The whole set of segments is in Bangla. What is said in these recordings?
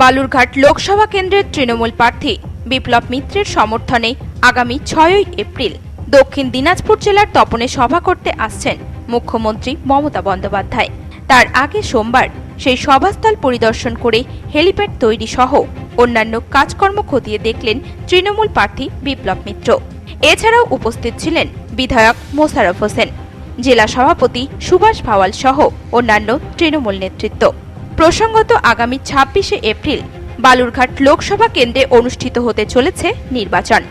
বালুরঘাট লোকসভা কেন্দ্রের তৃণমূল প্রার্থী বিপ্লব মিত্রের সমর্থনে আগামী ছয়ই এপ্রিল দক্ষিণ দিনাজপুর জেলার তপনে সভা করতে আসছেন মুখ্যমন্ত্রী মমতা বন্দ্যোপাধ্যায়। তার আগে সোমবার সেই সভাস্থল পরিদর্শন করে হেলিপ্যাড তৈরি সহ অন্যান্য কাজকর্ম খতিয়ে দেখলেন তৃণমূল প্রার্থী বিপ্লব মিত্র। এছাড়াও উপস্থিত ছিলেন বিধায়ক মোশারফ হোসেন, জেলা সভাপতি সুভাষ ভাওয়াল সহ অন্যান্য তৃণমূল নেতৃত্ব। প্রসঙ্গত আগামী ছাব্বিশে এপ্রিল বালুরঘাট লোকসভা কেন্দ্রে অনুষ্ঠিত হতে চলেছে নির্বাচন।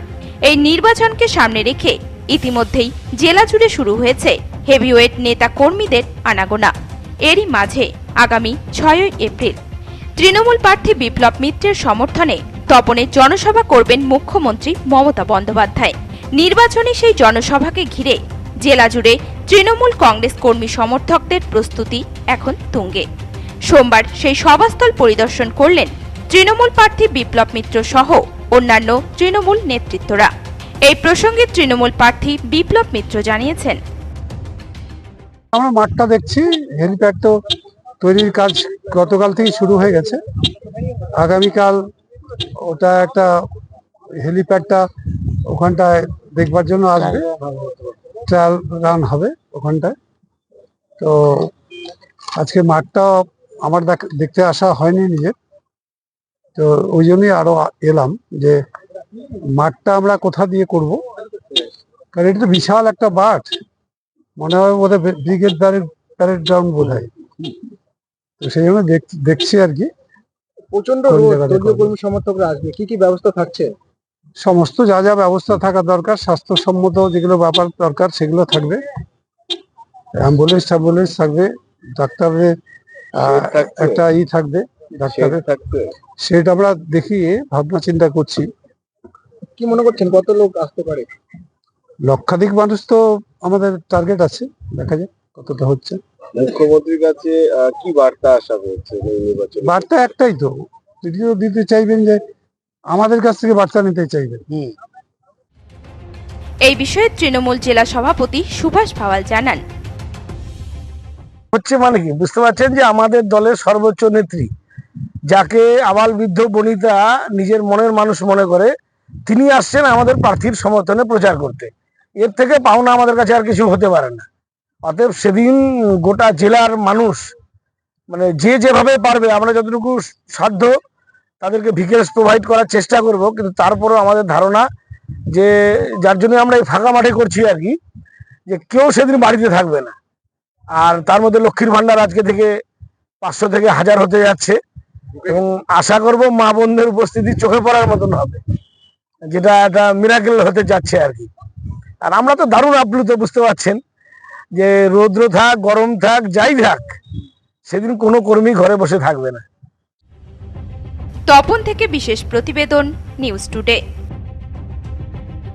এই নির্বাচনকে সামনে রেখে ইতিমধ্যেই জেলা জুড়ে শুরু হয়েছে হেভিওয়েট নেতা কর্মীদের আনাগোনা। এরই মাঝে আগামী ছয়ই এপ্রিল তৃণমূল প্রার্থী বিপ্লব মিত্রের সমর্থনে তপনে জনসভা করবেন মুখ্যমন্ত্রী মমতা বন্দ্যোপাধ্যায়। নির্বাচনী সেই জনসভাকে ঘিরে জেলা জুড়ে তৃণমূল কংগ্রেস কর্মী সমর্থকদের প্রস্তুতি এখন তুঙ্গে। সোমবার সেই সভাস্থল পরিদর্শন করলেন তৃণমূল প্রার্থী বিপ্লব মিত্র সহ অন্যান্য তৃণমূল নেতৃত্বরা। এই প্রসঙ্গে তৃণমূল প্রার্থী বিপ্লব মিত্র জানিয়েছেন। আমরা মাঠটা দেখছি, হেলিপ্যাড তো তৈরির কাজ গতকাল থেকেই শুরু হয়ে গেছে। আগামীকাল ওটা একটা হেলিপ্যাডটা ওখানটায় দেখবার জন্য আসবে। ট্রায়াল রান হবে ওখানটায়। তো আজকে মাঠটা আমার দেখ- দেখতে আসা হয়নি নিজের। তো ওই জন্যই আরও এলাম যে মাঠটা আমরা কোথা দিয়ে করব? কারণ এটা তো বিশাল একটা মাঠ। মনে হয় বোধহয় ব্রিগেড প্যারেড প্যারেড গ্রাউন্ড বোধ হয় তো সেই জন্য দেখ- দেখছি আর কি। প্রচণ্ড কর্মী সমর্থকরা আসবে। কি কি ব্যবস্থা থাকছে? সমস্ত যা যা ব্যবস্থা থাকা দরকার স্বাস্থ্যসম্মত যেগুলো ব্যাপার দরকার সেগুলো থাকবে। অ্যাম্বুলেন্স ট্যাম্বুলেন্স থাকবে ডাক্তারের আহ, একটা ই থাকবে ডাক্তারের সেটা আমরা দেখিয়ে ভাবনা চিন্তা করছি। কি মনে করছেন কত লোক আসতে পারে? লক্ষাধিক মানুষ তো আমাদের টার্গেট আছে দেখা যাক কতটা হচ্ছে। মুখ্যমন্ত্রীর কাছে কি বার্তা আসা হয়েছে বার্তা একটাই তো তিনিও দিতে চাইবেন যে আমাদের কাছ থেকে বার্তা নিতে চাইবেন। এই বিষয়ে তৃণমূল জেলা সভাপতি সুভাষ ভাওয়াল জানান। হচ্ছে মানে কি? বুঝতে পারছেন যে আমাদের দলের সর্বোচ্চ নেত্রী, যাকে আবাল বৃদ্ধ বনিতা নিজের মনের মানুষ মনে করে, তিনি আসছেন আমাদের প্রার্থীর সমর্থনে প্রচার করতে। এর থেকে পাওনা আমাদের কাছে আর কিছু হতে পারে না। অতএব সেদিন গোটা জেলার মানুষ মানে যে যেভাবে পারবে, আমরা যতটুকু সাধ্য তাদেরকে ভিকেলস প্রোভাইড করার চেষ্টা করব, কিন্তু তারপরেও আমাদের ধারণা যে, যার জন্য আমরা এই ফাঁকা মাঠে করছি আর কি, যে কেউ সেদিন বাড়িতে থাকবে না। আর তার মধ্যে লক্ষ্মীর ভান্ডার আজকে থেকে পাঁচশো থেকে হাজার হতে যাচ্ছে। এবং আশা করব মা বোনদের উপস্থিতি চোখে পড়ার মতন হবে, যেটা একটা মিরাকেল হতে যাচ্ছে আর কি। আর আমরা তো দারুণ আপ্লুত, বুঝতে পারছেন? যে রৌদ্র থাক, গরম থাক, যাই থাক, সেদিন কোনো কর্মী ঘরে বসে থাকবে না। তপন থেকে বিশেষ প্রতিবেদন, নিউজ টুডে।